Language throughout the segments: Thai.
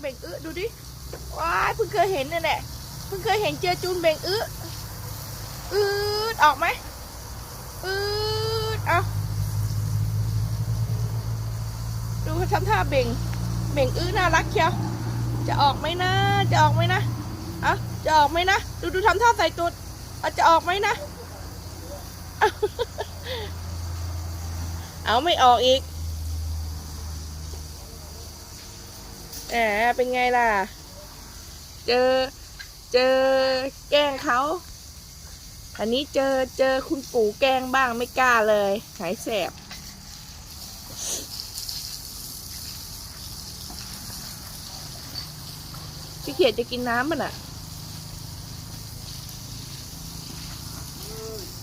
เบ่งอึดูดิ ว้ายเพิ่งเคยเห็นนี่แหละเพิ่งเคยเห็นเจอจูนเบ่งอึอืดออกไหมอืดเอาดูเขาทำท่าเบ่ง เบ่งอื้อน่ารักเชียว จะออกไหมนะ จะออกไหมนะอะจะออกไหมนะ ดูดูทำท่าใส่ตุดอาจะออกไหมนะ เอาไม่ออกอีก แหมเป็นไงล่ะ เจอ เจอแกล้งเขาอันนี้เจอเจอคุณปู่แกล้งบ้างไม่กล้าเลยหายแสบ พี่เขียดจะกินน้ำมันอะ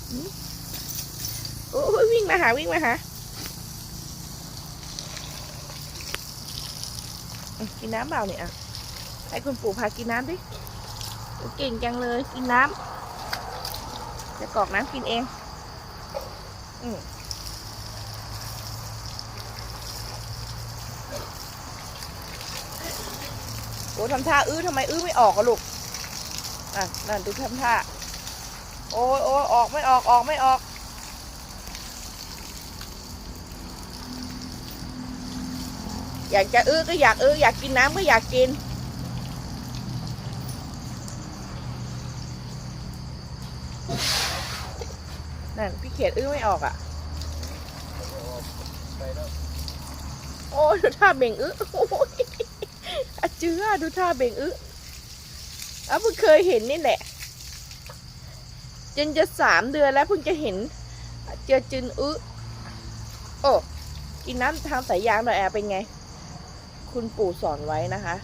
หืมโอ้ยวิ่งมาหาวิ่งมาหาอะ กินน้ำเปล่าเนี่ยอะให้คุณปู่พากินน้ำดิโอ้เก่งจังเลยกินน้ำจะกรอกน้ำกินเอง อืมโอ้ทำท่าอื้อทำไมอื้อไม่ออกอะลูก อะ นั่นดูทำท่า โอ้ยโอ้ยออกไม่ออกออกไม่ออก อยากจะอื้อก็อยากอื้ออยากกินน้ำก็อยากกิน นั่นพี่เขียดอื้อไม่ออกอะ โอ้ดูท่าเบ่งอื้อโอ้าเจือดูท่าเบ่งอื้ออะเพิ่งเคยเห็นนี่แหละจนจะสามเดือนแล้วเพิ่งจะเห็น เจอจึนอื้อโอ้กินน้ำทางสายยางหน่อยแอเป็นไง คุณปู่สอนไว้นะคะ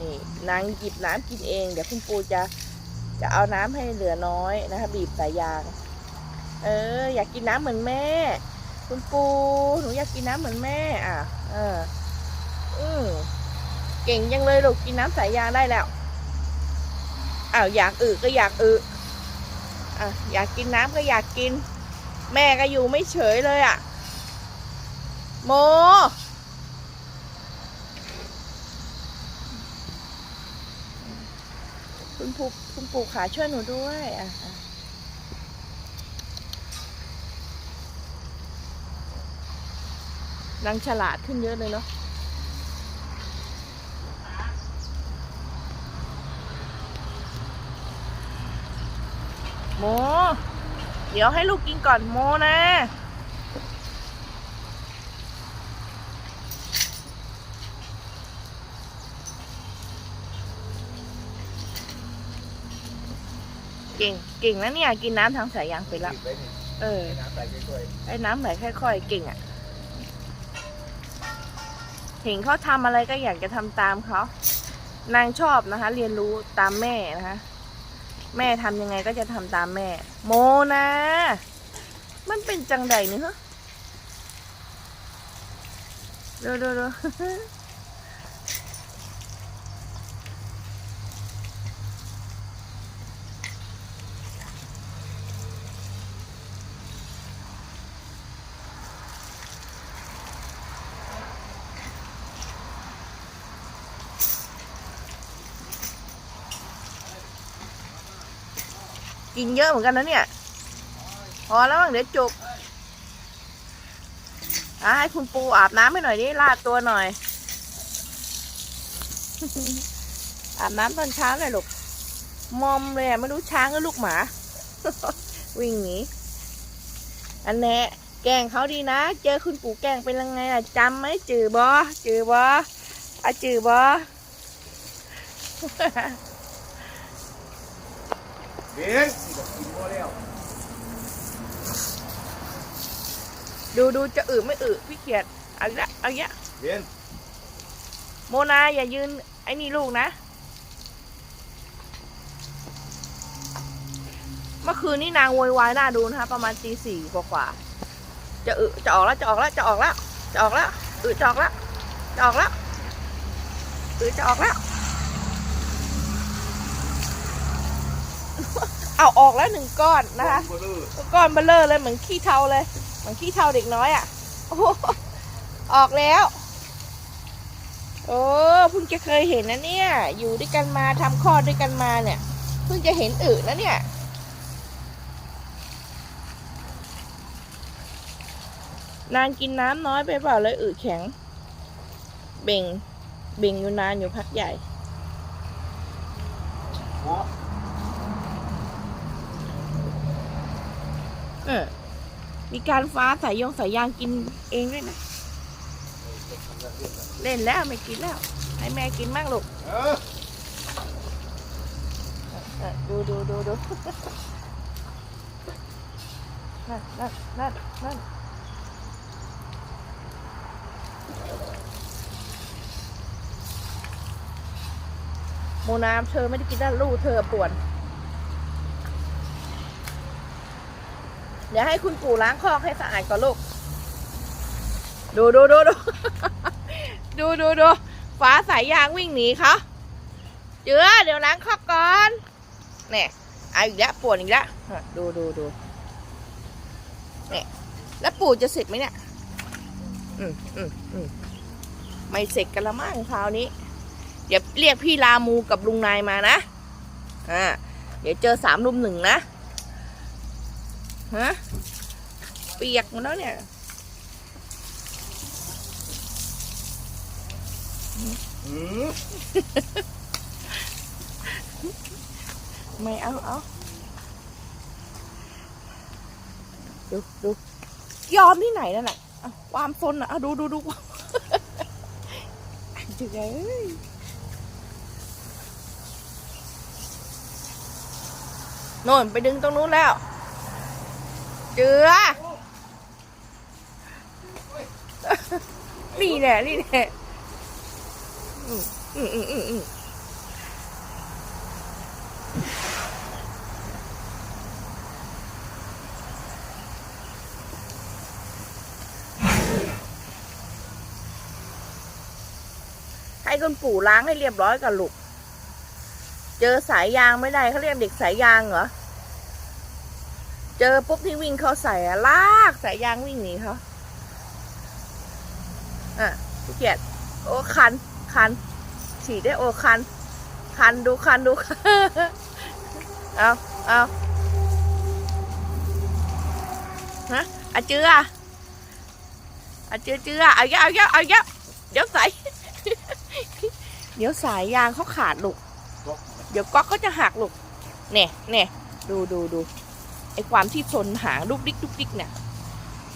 นี่นางหยิบน้ำกินเอง เดี๋ยวคุณปู่จะจะเอาน้ำให้เหลือน้อยนะคะ บีบสายยาง เออ อยากกินน้ำเหมือนแม่ คุณปู่หนูอยากกินน้ำเหมือนแม่อะเออ อืมเก่งยังเลยลูกกินน้ำสายยางได้แล้วอ้าวอยากอึก็อยากอึอะอยากกินน้ำก็อยากกิน แม่ก็อยู่ไม่เฉยเลยอะ โม คุณปู่คุณปู่ขาช่วยหนูด้วยอะอะนางฉลาดขึ้นเยอะเลยเนาะโม เดี๋ยวให้ลูกกินก่อนโมนะ ก่ง เก่งนะเนี่ย กินน้ำทางสายยางไปแล้ว เออไอ้น้ำไหลค่อยๆ เก่งอะ เห็นเขาทำอะไรก็อยากจะทำตามเขา นางชอบนะคะ เรียนรู้ตามแม่นะคะ แม่ทำยังไงก็จะทำตามแม่ โมนะ มันเป็นจังใดนี่ฮะเร็วเร็วเร็ กินเยอะเหมือนกันนะเนี่ย พอแล้วมั้งเดี๋ยวจุกอะให้คุณปูอาบน้ำให้หน่อยดิลาดตัวหน่อย อาบน้ำตอนเช้าหน่อยลูกมอมเลยไม่รู้ช้างหรือลูกหมา วิ่งหนีอันแน่แกล้งเขาดีนะ เจอคุณปู่แกล้งเป็นยังไงล่ะจำไหมจือบอจือบออะจือบอ เบี้ยงกินพอแล้วดูดูจะอึไม่อึพี่เขียดเอาอีกละเอาอีกละเบี้ยงโมนาอย่ายืนไอ้นี่ลูกนะ เมื่อคืนนี่นางโวยวายน่าดูนะคะประมาณตีสี่กว่าๆจะอึจะออกแล้วจะออกแล้วจะออกแล้วจะออกแล้วอึจะออกแล้วจะออกแล้วอึจะออกแล้ว เอาออกแล้วหนึ่งก้อนนะคะก้อนเบลเลอร์เลยเหมือนขี้เทาเลย เหมือนขี้เทาเด็กน้อยอะ่ะโอ้ออกแล้วโอ้เพิ่งจะเคยเห็นนะเนี่ย อยู่ด้วยกันมาทำคลอดด้วยกันมาเนี่ยเพิ่งจะเห็นอึนะเนี่ยนานกินน้ำน้อยไปเปล่าเลยอึแข็ง เบ่ง เบ่งอยู่นานอยู่พักใหญ่ โอ้ เออ มีการฟ้าสายยงสายยางกินเองด้วยนะ เล่นแล้วไม่กินแล้ว ให้แม่กินมั่งลูกเออดูดูดูดูนั่นนั่นนั่นนั่นโมนามเธอไม่ได้กินด้านลูกเธอปวน เดี๋ยวให้คุณปู่ล้างคอกให้สะอาดก่อนลูก ดูดูดูดูดูดูดูฟ้าสายยางวิ่งหนีเขาเจือเดี๋ยวล้างคอกก่อนเนี่ยเอาอีกแล้วปวนอีกแล้วดูดูดูเนี่ยแล้วปู่จะเสร็จไหมเนี่ย อืมอืมอืมไม่เสร็จกันละมั่งคราวนี้ เดี๋ยวเรียกพี่ลามูกับลุงนายมานะ อ่า เดี๋ยวเจอสามลุมหนึ่งนะ ฮะ เปียกหมดแล้วเนี่ยไม่เอาเอาดูดูยอมที่ไหนนั่นน่ะความซนอะดูดูดูจึงไงเอ้ยโน่นไปดึงตรงนู้นแล้ว เจือ นี่แหละนี่แหละอืมอืมอืมอืมให้คุณปู่ล้างให้เรียบร้อยก่อนลูก เจอสายยางไม่ได้เขาเรียกเด็กสายยางเหรอ เจอปุ๊บที่วิ่งเขาใส่ลากสายยางวิ่งหนีเขาอะพี่เกียรติโอ้คันคันฉีดได้โอ้คัน คันดูคันดูเอาเอาฮะอาเจืออาเจือเจือเอาเยอะเอาเยอะเอาเยอะเดี๋ยวใส่เดี๋ยวสายยางเขาขาดลูก เดี๋ยวก๊อกเขาจะหักลูกเนี่ยเนี่ยดูดูดู ไอความที่ชนหางลูกดิกลูกดิกเนี่ย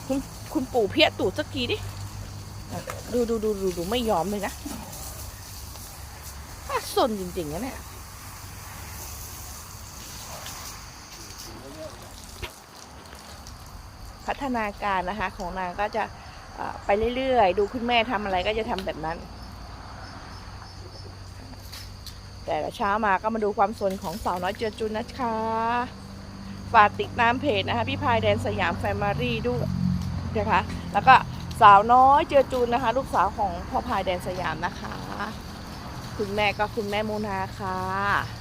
คุณคุณปู่เพี้ยตูดสักทีดิ ดูดูดูดูดูไม่ยอมเลยนะน่าสนจริงๆนะเนี่ยพัฒนาการนะคะ ของนางก็จะไปเรื่อยๆ ดูคุณแม่ทำอะไรก็จะทำแบบนั้น แต่เช้ามาก็มาดูความสนของสาวน้อยเจือจุนนะคะ ฝากติดตามเพจนะคะ พี่พายแดนสยามแฟมารี่ด้วยนะคะ แล้วก็สาวน้อยเจอจูนนะคะ ลูกสาวของพ่อพายแดนสยามนะคะ คุณแม่ก็คุณแม่โมนาค่ะ